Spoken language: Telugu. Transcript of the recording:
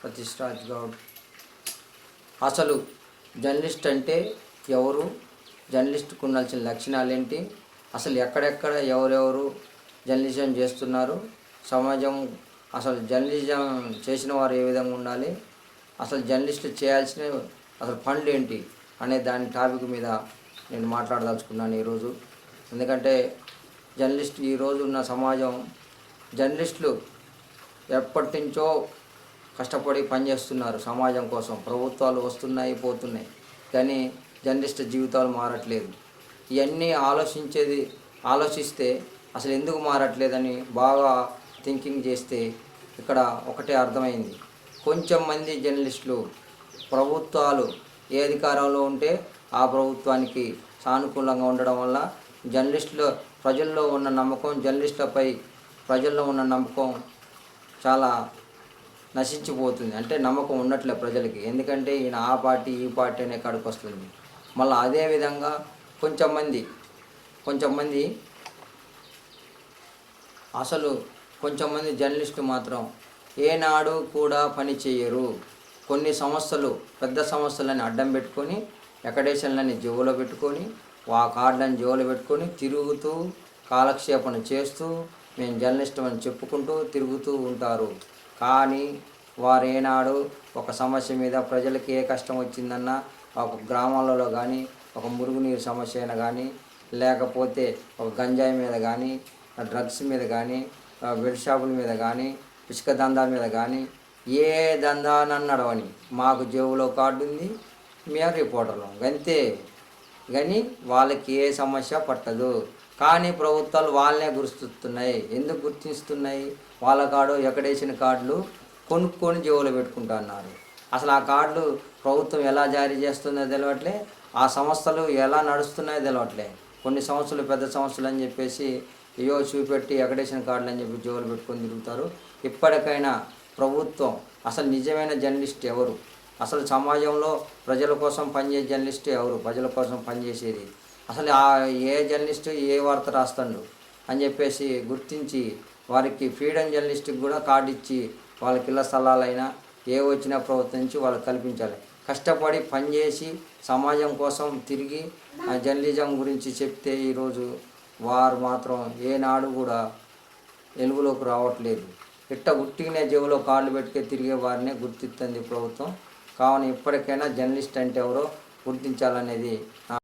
సతీష్ గౌడ్ అసలు జర్నలిస్ట్ అంటే ఎవరు? జర్నలిస్ట్కు ఉండాల్సిన లక్షణాలు ఏంటి అసలు ఎక్కడెక్కడ ఎవరెవరు జర్నలిజం చేస్తున్నారు? సమాజం అసలు జర్నలిజం చేసిన వారు ఏ విధంగా ఉండాలి? అసలు జర్నలిస్ట్ చేయాల్సిన అసలు పనులు ఏంటి అనే దాని టాపిక్ మీద నేను మాట్లాడదలుచుకున్నాను ఈరోజు. ఎందుకంటే జర్నలిస్ట్ ఈరోజు ఉన్న సమాజం జర్నలిస్టులు ఎప్పటి నుంచో కష్టపడి పనిచేస్తున్నారు సమాజం కోసం. ప్రభుత్వాలు వస్తున్నాయి పోతున్నాయి. కానీ జర్నలిస్ట్ జీవితాలు మారట్లేదు. ఇవన్నీ ఆలోచించేది ఆలోచిస్తే అసలు ఎందుకు మారట్లేదని బాగా థింకింగ్ చేస్తే ఇక్కడ ఒకటే అర్థమైంది. కొంచెం మంది జర్నలిస్టులు ప్రభుత్వాలు ఏ అధికారంలో ఉంటే ఆ ప్రభుత్వానికి సానుకూలంగా ఉండడం వల్ల జర్నలిస్టుల ప్రజల్లో ఉన్న నమ్మకం జర్నలిస్టులపై ప్రజల్లో ఉన్న నమ్మకం చాలా నశించిపోతుంది. అంటే నమ్మకం ఉండట్లే ప్రజలకి. ఎందుకంటే ఈయన ఆ పార్టీ ఈ పార్టీ అనే కాడికి వస్తుంది. మళ్ళీ అదేవిధంగా కొంచెం మంది కొంచెం మంది అసలు కొంచెం మంది జర్నలిస్టు మాత్రం ఏనాడు కూడా పని చేయరు కొన్ని సంస్థలు పెద్ద సంస్థలని అడ్డం పెట్టుకొని ఎకడేషన్లని జేబులో పెట్టుకొని ఆ కార్డులను జీవులో పెట్టుకొని తిరుగుతూ కాలక్షేపణ చేస్తూ మేము జర్నలిస్టు అని చెప్పుకుంటూ తిరుగుతూ ఉంటారు. కానీ వారేనాడు ఒక సమస్య మీద ప్రజలకి ఏ కష్టం వచ్చిందన్నా ఒక గ్రామాలలో కానీ ఒక మురుగునీరు సమస్య అయినా కానీ లేకపోతే ఒక గంజాయి మీద కానీ డ్రగ్స్ మీద కానీ బెడ్ షాపుల మీద కానీ ఇసుక దందా మీద కానీ ఏ దందానని నడవని మాకు జేబులో కార్డు ఉంది మేము రిపోర్టర్లు. అంతే. కానీ వాళ్ళకి ఏ సమస్య పట్టదు. కానీ ప్రభుత్వాలు వాళ్ళనే గుర్తిస్తున్నాయి. ఎందుకు గుర్తిస్తున్నాయి? వాళ్ళ కార్డు ఎక్కడేసిన కార్డులు కొనుక్కొని జీవులు పెట్టుకుంటున్నారు. అసలు ఆ కార్డులు ప్రభుత్వం ఎలా జారీ చేస్తుందో తెలియట్లే ఆ సంస్థలు ఎలా నడుస్తున్నాయో తెలియట్లే కొన్ని సంస్థలు పెద్ద సంస్థలు అని చెప్పేసి ఏవో చూపెట్టి ఎక్కడేసిన కార్డులు అని చెప్పి జోలు పెట్టుకొని తిరుగుతారు. ఇప్పటికైనా ప్రభుత్వం అసలు నిజమైన జర్నలిస్ట్ ఎవరు? అసలు సమాజంలో ప్రజల కోసం పనిచేసే జర్నలిస్ట్ ఎవరు? ప్రజల కోసం పనిచేసేది. అసలు ఆ ఏ జర్నలిస్ట్ ఏ వార్త రాస్తాడు? అని చెప్పేసి గుర్తించి వారికి ఫ్రీడమ్ జర్నలిస్ట్కి కూడా కార్డు ఇచ్చి వాళ్ళకి ఇళ్ళ స్థలాలైనా ఏ వచ్చినా ప్రభుత్వం నుంచి వాళ్ళకి కల్పించాలి. కష్టపడి పనిచేసి సమాజం కోసం తిరిగి ఆ జర్నలిజం గురించి చెప్తే ఈరోజు వారు మాత్రం ఏనాడు కూడా వెలుగులోకి రావట్లేదు. ఇట్ట ఉట్టిగానే జేబులో కాళ్ళు పెట్టుకే తిరిగే వారినే గుర్తిస్తుంది ప్రభుత్వం. కావున ఇప్పటికైనా జర్నలిస్ట్ అంటే ఎవరో గుర్తించాలనేది నా